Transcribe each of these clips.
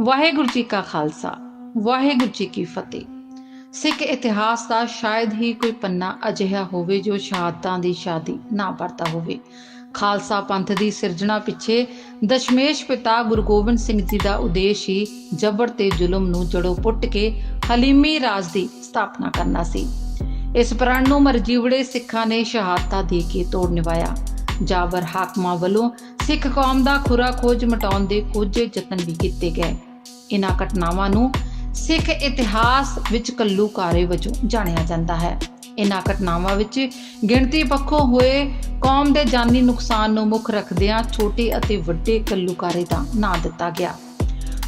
ਵਾਹਿਗੁਰੂ ਜੀ ਕਾ ਖਾਲਸਾ, ਵਾਹਿਗੁਰੂ ਜੀ ਕੀ ਫਤਿਹ। ਸਿੱਖ ਇਤਿਹਾਸ ਦਾ ਸ਼ਾਇਦ ਹੀ ਕੋਈ ਪੰਨਾ ਅਜਿਹਾ ਹੋਵੇ ਜੋ ਸ਼ਹਾਦਤਾਂ ਦੀ ਸ਼ਾਦੀ ਨਾ ਪੜਤਾ ਹੋਵੇ। ਖਾਲਸਾ ਪੰਥ ਦੀ ਸਿਰਜਣਾ ਪਿੱਛੇ ਦਸ਼ਮੇਸ਼ ਪਿਤਾ ਗੁਰੂ ਗੋਬਿੰਦ ਸਿੰਘ ਜੀ ਦਾ ਉਦੇਸ਼ ਹੀ ਜਬਰ ਤੇ ਜ਼ੁਲਮ ਨੂੰ ਜੜੋਂ ਪੁੱਟ ਕੇ ਹਲੀਮੀ ਰਾਜ ਦੀ ਸਥਾਪਨਾ ਕਰਨਾ ਸੀ। ਇਸ ਪ੍ਰਣ ਨੂੰ ਮਰਜੀਵੜੇ ਸਿੱਖਾਂ ਨੇ ਸ਼ਹਾਦਤਾਂ ਦੇ ਕੇ ਤੋੜ ਨਿਭਾਇਆ ਜਾਬਰ ਹਾਕਮਾਂ ਵੱਲੋਂ ਸਿੱਖ ਕੌਮ ਦਾ ਖੁਰਾ ਖੋਜ ਮਟਾਉਣ ਦੇ ਕੋਝੇ ਯਤਨ ਵੀ ਕੀਤੇ ਗਏ। ਇਹਨਾਂ ਘਟਨਾਵਾਂ ਨੂੰ ਸਿੱਖ ਇਤਿਹਾਸ ਵਿੱਚ ਕੱਲੂਕਾਰੇ ਵਜੋਂ ਜਾਣਿਆ ਜਾਂਦਾ ਹੈ। ਇਨ੍ਹਾਂ ਘਟਨਾਵਾਂ ਵਿੱਚ ਗਿਣਤੀ ਪੱਖੋਂ ਹੋਏ ਕੌਮ ਦੇ ਜਾਨੀ ਨੁਕਸਾਨ ਨੂੰ ਮੁੱਖ ਰੱਖਦਿਆਂ ਛੋਟੇ ਅਤੇ ਵੱਡੇ ਕੱਲੂਕਾਰੇ ਦਾ ਨਾਂ ਦਿੱਤਾ ਗਿਆ।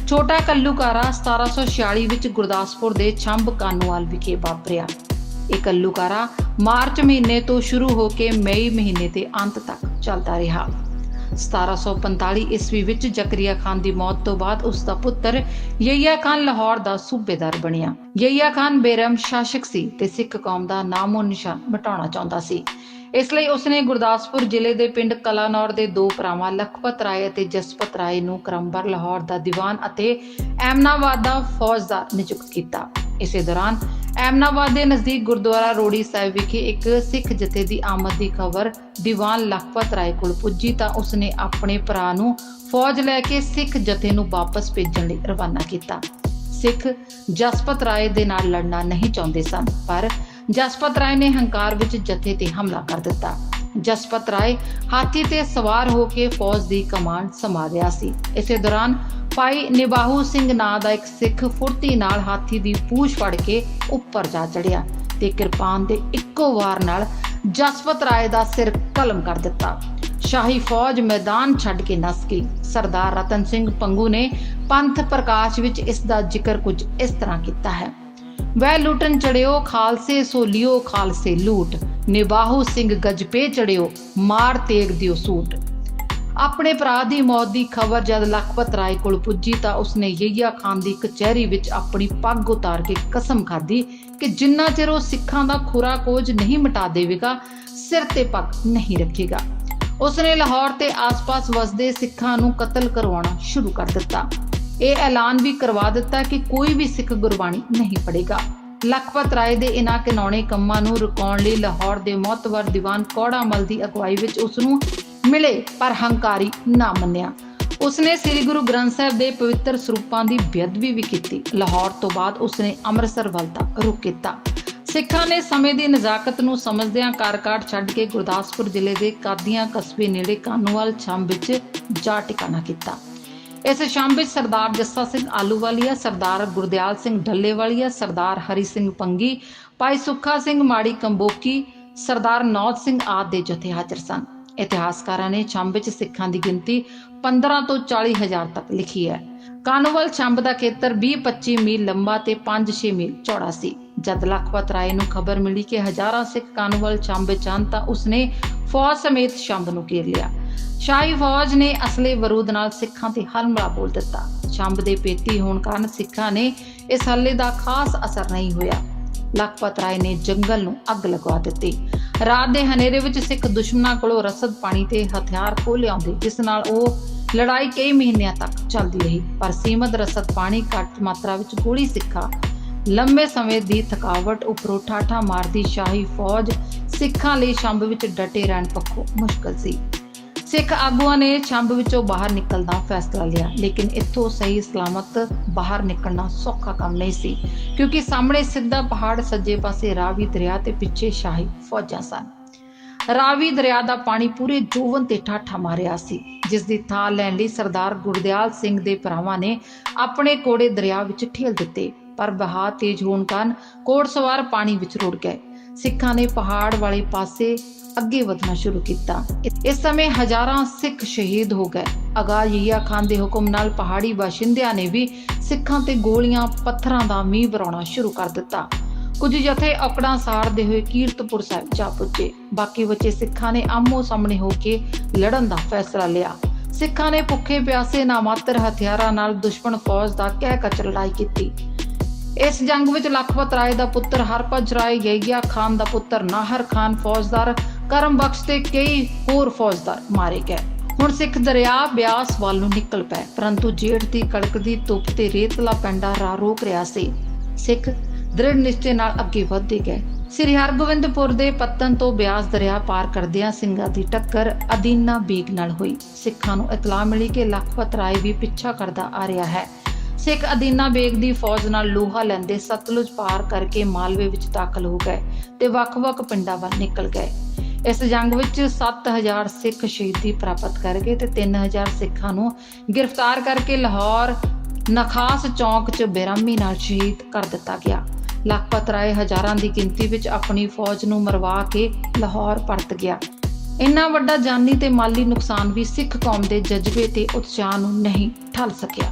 ਛੋਟਾ ਕੱਲੂਕਾਰਾ 1746 ਵਿੱਚ ਗੁਰਦਾਸਪੁਰ ਦੇ ਛੰਭ ਕਾਨੂੰਵਾਲ ਵਿਖੇ ਵਾਪਰਿਆ। ਇਹ ਕੱਲੂਕਾਰਾ ਮਾਰਚ ਮਹੀਨੇ ਤੋਂ ਸ਼ੁਰੂ ਹੋ ਕੇ ਮਈ ਮਹੀਨੇ ਦੇ ਅੰਤ ਤੱਕ ਚੱਲਦਾ ਰਿਹਾ। 1745 ਈਸਵੀ ਵਿੱਚ ਜ਼ਕਰੀਆ ਖਾਨ ਦੀ ਮੌਤ ਤੋਂ ਬਾਅਦ ਉਸ ਦਾ ਪੁੱਤਰ ਯਹੀਆ ਖਾਨ ਲਾਹੌਰ ਦਾ ਸੂਬੇਦਾਰ ਬਣਿਆ। ਯਹੀਆ ਖਾਨ ਬੇਰਮ ਸ਼ਾਸਕ ਸੀ ਤੇ ਸਿੱਖ ਕੌਮ ਦਾ ਨਾਮੋ ਨਿਸ਼ਾਨ ਮਿਟਾਉਣਾ ਚਾਹੁੰਦਾ ਸੀ। ਇਸ ਲਈ ਉਸਨੇ ਗੁਰਦਾਸਪੁਰ ਜ਼ਿਲ੍ਹੇ ਦੇ ਪਿੰਡ ਕਲਾਨੌਰ ਦੇ ਦੋ ਭਰਾਵਾਂ ਲਖਪਤ ਰਾਏ ਅਤੇ ਜਸਪਤ ਰਾਏ ਨੂੰ ਕਰਮਬਰ ਲਾਹੌਰ ਦਾ ਦੀਵਾਨ ਅਤੇ ਐਮਨਾਬਾਦ ਦਾ ਫੌਜਦਾਰ ਨਿਯੁਕਤ ਕੀਤਾ। ਇਸੇ ਦੌਰਾਨ ਐਮਨਾਬਾਦ ਦੇ ਨਜ਼ਦੀਕ ਗੁਰਦੁਆਰਾ ਰੋੜੀ ਸਾਹਿਬ ਵਿਖੇ ਇੱਕ ਸਿੱਖ ਜਥੇ ਦੀ ਆਮਦ ਦੀ ਖਬਰ ਦੀਵਾਨ ਲਖਪਤ ਰਾਏ ਕੋਲ ਪੁੱਜੀ ਤਾਂ ਉਸਨੇ ਆਪਣੇ ਭਰਾ ਨੂੰ ਫੌਜ ਲੈ ਕੇ ਸਿੱਖ ਜਥੇ ਨੂੰ ਵਾਪਸ ਭੇਜਣ ਲਈ ਰਵਾਨਾ ਕੀਤਾ। ਸਿੱਖ ਜਸਪਤ ਰਾਏ ਦੇ ਨਾਲ ਲੜਨਾ ਨਹੀਂ ਚਾਹੁੰਦੇ ਸਨ, ਪਰ ਜਸਪਤ ਰਾਏ ਨੇ ਹੰਕਾਰ ਵਿੱਚ ਜਥੇ ਤੇ ਹਮਲਾ ਕਰ ਦਿੱਤਾ। ਜਸਪਤ ਰਾਏ ਹਾਥੀ ਤੇ ਸਵਾਰ ਹੋ ਕੇ ਫੌਜ ਦੀ ਕਮਾਂਡ ਸੰਭਾਲ ਰਿਹਾ ਸੀ। ਇਸੇ ਦੌਰਾਨ ਭਾਈ ਨਿਬਾਹੂ ਸਿੰਘ ਨਾਂ ਦਾ ਇੱਕ ਸਿੱਖ ਫੁਰਤੀ ਨਾਲ ਹਾਥੀ ਦੀ ਪੂਛ ਫੜ ਕੇ ਉੱਪਰ ਜਾ ਚੜਿਆ ਤੇ ਕਿਰਪਾਨ ਦੇ ਇੱਕੋ ਵਾਰ ਨਾਲ ਜਸਪਤ ਰਾਏ ਦਾ ਸਿਰ ਕਲਮ ਕਰ ਦਿੱਤਾ। ਸ਼ਾਹੀ ਫੌਜ ਮੈਦਾਨ ਛੱਡ ਕੇ ਨਸ ਗਈ। ਸਰਦਾਰ ਰਤਨ ਸਿੰਘ ਪੰਗੂ ਨੇ ਪੰਥ ਪ੍ਰਕਾਸ਼ ਵਿੱਚ ਇਸ ਦਾ ਜ਼ਿਕਰ ਕੁਝ ਇਸ ਤਰ੍ਹਾਂ ਕੀਤਾ ਹੈ। ਵੈ ਲੁੱਟਨ ਚੜਿਓ ਖਾਲਸੇ, ਸੋ ਲਿਓ ਖਾਲਸੇ ਲੂਟ। ਨਿਬਾਹੂ ਸਿੰਘ ਗਜਪੇ ਚੜਿਓ, ਮਾਰ ਤੇਗ ਦਿਓ ਸੂਟ। ਆਪਣੇ ਭਰਾ ਦੀ ਮੌਤ ਦੀ ਖਬਰ ਜਦ ਲਖਪਤ ਰਾਏ ਕੋਲ ਪੁੱਜੀ ਤਾਂ ਉਸਨੇ ਯਹੀਆ ਖਾਨ ਦੀ ਕਚਹਿਰੀ ਵਿੱਚ ਆਪਣੀ ਪੱਗ ਉਤਾਰ ਕੇ ਕਸਮ ਖਾਧੀ ਕਿ ਜਿੰਨਾ ਚਿਰ ਉਹ ਸਿੱਖਾਂ ਦਾ ਖੁਰਾ ਕੋਜ ਨਹੀਂ ਮਿਟਾ ਦੇਵੇਗਾ, ਸਿਰ ਤੇ ਪੱਗ ਨਹੀਂ ਰੱਖੇਗਾ। ਉਸਨੇ ਲਾਹੌਰ ਤੇ ਆਸ-ਪਾਸ ਵਸਦੇ ਸਿੱਖਾਂ ਨੂੰ ਕਤਲ ਕਰਵਾਉਣਾ ਸ਼ੁਰੂ ਕਰ ਦਿੱਤਾ। ਇਹ ਐਲਾਨ ਵੀ ਕਰਵਾ ਦਿੱਤਾ ਕਿ ਕੋਈ ਵੀ ਸਿੱਖ ਗੁਰਬਾਣੀ ਨਹੀਂ ਪੜ੍ਹੇਗਾ। ਲਖਪਤ ਰਾਏ ਦੇ ਇਨ੍ਹਾਂ ਘਿਨੌਣੇ ਕੰਮਾਂ ਨੂੰ ਰੁਕਾਉਣ ਲਈ ਲਾਹੌਰ ਦੇ ਮੌਤਵਰ ਦੀਵਾਨ ਕੌੜਾ ਮਲ ਦੀ ਅਗਵਾਈ ਵਿੱਚ ਉਸ ਨੂੰ ਮਿਲੇ, ਪਰ ਹੰਕਾਰੀ ਨਾ ਮੰਨਿਆ। ਉਸਨੇ ਸ੍ਰੀ ਗੁਰੂ ਗ੍ਰੰਥ ਸਾਹਿਬ ਦੇ ਪਵਿੱਤਰ ਸਰੂਪਾਂ ਦੀ ਬੇਅਦਬੀ ਵੀ ਕੀਤੀ। ਲਾਹੌਰ ਤੋਂ ਬਾਅਦ ਉਸਨੇ ਅੰਮ੍ਰਿਤਸਰ ਵੱਲ ਦਾ ਰੁਖ ਕੀਤਾ। ਸਿੱਖਾਂ ਨੇ ਸਮੇਂ ਦੀ ਨਜ਼ਾਕਤ ਨੂੰ ਸਮਝਦਿਆਂ ਕਾਰਕਾਟ ਛੱਡ ਕੇ ਗੁਰਦਾਸਪੁਰ ਜ਼ਿਲ੍ਹੇ ਦੇ ਕਾਦੀਆਂ ਕਸਬੇ ਨੇੜੇ ਕਾਨੂੰਵਾਲ ਛੰਮ ਵਿੱਚ ਜਾ ਟਿਕਾਣਾ ਕੀਤਾ। ਇਸ ਸ਼ਾਮ ਵਿੱਚ ਸਰਦਾਰ ਜੱਸਾ ਸਿੰਘ ਆਲੂਵਾਲੀਆ ਸਰਦਾਰ ਗੁਰਦਿਆਲ ਸਿੰਘ ਢੱਲੇਵਾਲੀਆ ਸਰਦਾਰ ਹਰੀ ਸਿੰਘ ਪੰਗੀ, ਭਾਈ ਸੁੱਖਾ ਸਿੰਘ ਮਾੜੀ ਕੰਬੋਕੀ, ਸਰਦਾਰ ਨੌਜ ਸਿੰਘ ਆਦਿ ਦੇ ਜਥੇ ਹਾਜ਼ਰ ਸਨ। ਇਤਿਹਾਸਕਾਰਾਂ ਨੇ ਛੰਬ ਵਿੱਚ ਸਿੱਖਾਂ ਦੀ ਗਿਣਤੀ 15 ਤੋਂ 40 ਹਜ਼ਾਰ ਤੱਕ ਲਿਖੀ ਹੈ। ਕਾਨੂੰਵਾਲ ਛੰਬ ਦਾ ਖੇਤਰ 20-25 ਮੀਲ ਲੰਬਾ ਤੇ 5-6 ਮੀਲ ਚੌੜਾ ਸੀ। ਜਦ ਲਖਪਤ ਰਾਏ ਨੂੰ ਖਬਰ ਮਿਲੀ ਕਿ ਹਜ਼ਾਰਾਂ ਸਿੱਖ ਕਾਨੂੰਵਾਲ ਛੰਬ ਵਿੱਚ ਹਨ ਤਾਂ ਉਸਨੇ ਫੌਜ ਸਮੇਤ ਛੰਬ ਨੂੰ ਘੇਰ ਲਿਆ। ਸ਼ਾਹੀ ਫੌਜ ਨੇ ਅਸਲੇ ਬਰੂਦ ਨਾਲ ਸਿੱਖਾਂ ਤੇ ਹਮਲਾ ਬੋਲ ਦਿੱਤਾ। ਛੰਬ ਦੇ ਪੇਤੀ ਹੋਣ ਕਾਰਨ ਸਿੱਖਾਂ ਨੇ ਇਸ ਹੱਲੇ ਦਾ ਖਾਸ ਅਸਰ ਨਹੀਂ ਹੋਇਆ। ਲਖਪਤ ਰਾਏ ਨੇ ਜੰਗਲ ਨੂੰ ਅੱਗ ਲਗਵਾ ਦਿੱਤੀ। ਰਾਤ ਦੇ ਹਨੇਰੇ ਵਿੱਚ ਸਿੱਖ ਦੁਸ਼ਮਣਾਂ ਕੋਲੋਂ ਰਸਦ ਪਾਣੀ ਤੇ ਹਥਿਆਰ ਖੋਹ ਲਿਆਉਂਦੇ, ਜਿਸ ਨਾਲ ਉਹ ਲੜਾਈ ਕਈ ਮਹੀਨਿਆਂ ਤੱਕ ਚੱਲਦੀ ਰਹੀ। ਪਰ ਸੀਮਤ ਰਸਦ ਪਾਣੀ ਘੱਟ ਮਾਤਰਾ ਵਿੱਚ ਗੋਲੀ ਸਿੱਖਾ। ਲੰਬੇ ਸਮੇਂ ਦੀ ਥਕਾਵਟ ਉਪਰੋਂ ਠਾਠਾ ਮਾਰਦੀ ਸ਼ਾਹੀ ਫੌਜ ਸਿੱਖਾਂ ਲਈ ਸ਼ੰਭ ਵਿੱਚ ਡਟੇ ਰਹਿਣ ਪੱਖੋਂ ਮੁਸ਼ਕਲ ਸੀ। ਸਿੱਖ ਆਗੂਆਂ ਨੇ ਛੰਬ ਵਿੱਚੋਂ ਬਾਹਰ ਨਿਕਲਣ ਦਾ ਫੈਸਲਾ ਲਿਆ, ਲੇਕਿਨ ਇੱਥੋਂ ਸਹੀ ਸਲਾਮਤ ਬਾਹਰ ਨਿਕਲਣਾ ਸੌਖਾ ਕੰਮ ਨਹੀਂ ਸੀ, ਕਿਉਂਕਿ ਸਾਹਮਣੇ ਸਿੱਧਾ ਪਹਾੜ, ਸੱਜੇ ਪਾਸੇ ਰਾਵੀ ਦਰਿਆ ਤੇ ਪਿੱਛੇ ਸ਼ਾਹੀ ਫੌਜਾਂ ਸਨ। ਰਾਵੀ ਦਰਿਆ ਦਾ ਪਾਣੀ ਪੂਰੇ ਜੋਵਨ ਤੇ ਠਾਠਾ ਮਾਰਿਆ ਸੀ ਜਿਸ ਦੀ ਥਾਂ ਲੈਣ ਲਈ ਸਰਦਾਰ ਗੁਰਦਿਆਲ ਸਿੰਘ ਦੇ ਭਰਾਵਾਂ ਨੇ ਆਪਣੇ ਕੋੜੇ ਦਰਿਆ ਵਿੱਚ ਠੇਲ ਦਿੱਤੇ, ਪਰ ਬਹਾ ਤੇਜ਼ ਹੋਣ ਕਾਰਨ ਕੋੜਸਵਾਰ ਪਾਣੀ ਵਿੱਚ ਰੁੜ ਗਏ। ਸਿੱਖਾਂ ਨੇ ਪਹਾੜ ਵਾਲੇ ਪਾਸੇ ਅੱਗੇ ਵਧਣਾ ਸ਼ੁਰੂ ਕੀਤਾ। ਇਸ ਸਮੇਂ ਹਜ਼ਾਰਾਂ ਸਿੱਖ ਸ਼ਹੀਦ ਹੋ ਗਏ। ਅਗਾ ਯਹੀਆ ਖਾਨ ਦੇ ਹੁਕਮ ਨਾਲ ਪਹਾੜੀ ਬਾਸ਼ਿੰਦਿਆਂ ਨੇ ਵੀ ਸਿੱਖਾਂ ਤੇ ਗੋਲੀਆਂ ਪੱਥਰਾਂ ਦਾ ਮੀਂਹ ਵਰਾਉਣਾ ਸ਼ੁਰੂ ਕਰ ਦਿੱਤਾ। ਕੁਝ ਜਥੇ ਔਕੜਾਂ ਸਾੜਦੇ ਹੋਏ ਕੀਰਤਪੁਰ ਸਾਹਿਬ ਜਾ ਪੁੱਜੇ। ਬਾਕੀ ਬਚੇ ਸਿੱਖਾਂ ਨੇ ਆਮੋ ਸਾਹਮਣੇ ਹੋ ਕੇ ਲੜਨ ਦਾ ਫੈਸਲਾ ਲਿਆ। ਸਿੱਖਾਂ ਨੇ ਭੁੱਖੇ ਪਿਆਸੇ ਨਾਮਾਤਰ ਹਥਿਆਰਾਂ ਨਾਲ ਦੁਸ਼ਮਣ ਫੌਜ ਦਾ ਕਹਿ ਕਚ ਲੜਾਈ ਕੀਤੀ। ਇਸ ਜੰਗ ਵਿੱਚ ਲਖਪਤ ਰਾਏ ਦਾ ਪੁੱਤਰ ਹਰਪਜ ਰਾਏ ਯਹੀਆ ਖਾਨ ਦਾ ਪੁੱਤਰ ਨਾਹਰ ਖਾਨ ਫੌਜਦਾਰ, ਕਰਮ ਬਖਸ਼ ਤੇ ਕਈ ਹੋਰ ਫੌਜਦਾਰ ਮਾਰੇ ਗਏ। ਹੁਣ ਸਿੱਖ ਦਰਿਆ ਬਿਆਸ ਵੱਲ ਨੂੰ ਨਿਕਲ ਪਏ, ਪਰੰਤੂ ਜੇਠ ਦੀ ਕੜਕਦੀ ਧੁੱਪ ਤੇ ਰੇਤਲਾ ਪੈਂਡਾ ਰਾਹ ਰੋਕ ਰਿਹਾ ਸੀ। ਸਿੱਖ ਦ੍ਰਿੜ ਨਿਸ਼ਚੇ ਨਾਲ ਅੱਗੇ ਵਧਦੇ ਗਏ। ਸ੍ਰੀ ਹਰਗੋਬਿੰਦਪੁਰ ਦੇ ਪੱਤਨ ਤੋਂ ਬਿਆਸ ਦਰਿਆ ਪਾਰ ਕਰਦਿਆਂ ਸਿੰਘਾਂ ਦੀ ਟੱਕਰ ਅਦੀਨਾ ਬੀਗ ਨਾਲ ਹੋਈ। ਸਿੱਖਾਂ ਨੂੰ ਇਤਲਾਹ ਮਿਲੀ ਕਿ ਲਖਪਤ ਰਾਏ ਵੀ ਪਿੱਛਾ ਕਰਦਾ ਆ ਰਿਹਾ ਹੈ। ਸਿੱਖ ਅਦੀਨਾ ਬੇਗ ਦੀ ਫੌਜ ਨਾਲ ਲੋਹਾ ਲੈਂਦੇ ਸਤਲੁਜ ਪਾਰ ਕਰਕੇ ਮਾਲਵੇ ਵਿੱਚ ਦਾਖਲ ਹੋ ਗਏ ਤੇ ਵੱਖ-ਵੱਖ ਪਿੰਡਾਂ ਵੱਲ ਨਿਕਲ ਗਏ। ਇਸ ਜੰਗ ਵਿੱਚ 7000 ਸਿੱਖ ਸ਼ਹੀਦੀ ਪ੍ਰਾਪਤ ਕਰ ਗਏ ਤੇ 3000 ਸਿੱਖਾਂ ਨੂੰ ਗ੍ਰਿਫਤਾਰ ਕਰਕੇ ਲਾਹੌਰ ਨਖਾਸ ਚੌਂਕ 'ਚ ਬੇਰਹਿਮੀ ਨਾਲ ਸ਼ਹੀਦ ਕਰ ਦਿੱਤਾ ਗਿਆ। ਲਖਪਤ ਰਾਏ ਹਜ਼ਾਰਾਂ ਦੀ ਗਿਣਤੀ ਵਿੱਚ ਆਪਣੀ ਫੌਜ ਨੂੰ ਮਰਵਾ ਕੇ ਲਾਹੌਰ ਪਰਤ ਗਿਆ। ਇੰਨਾ ਵੱਡਾ ਜਾਨੀ ਤੇ ਮਾਲੀ ਨੁਕਸਾਨ ਵੀ ਸਿੱਖ ਕੌਮ ਦੇ ਜਜ਼ਬੇ ਤੇ ਉਤਸ਼ਾਹ ਨੂੰ ਨਹੀਂ ਠੱਲ ਸਕਿਆ।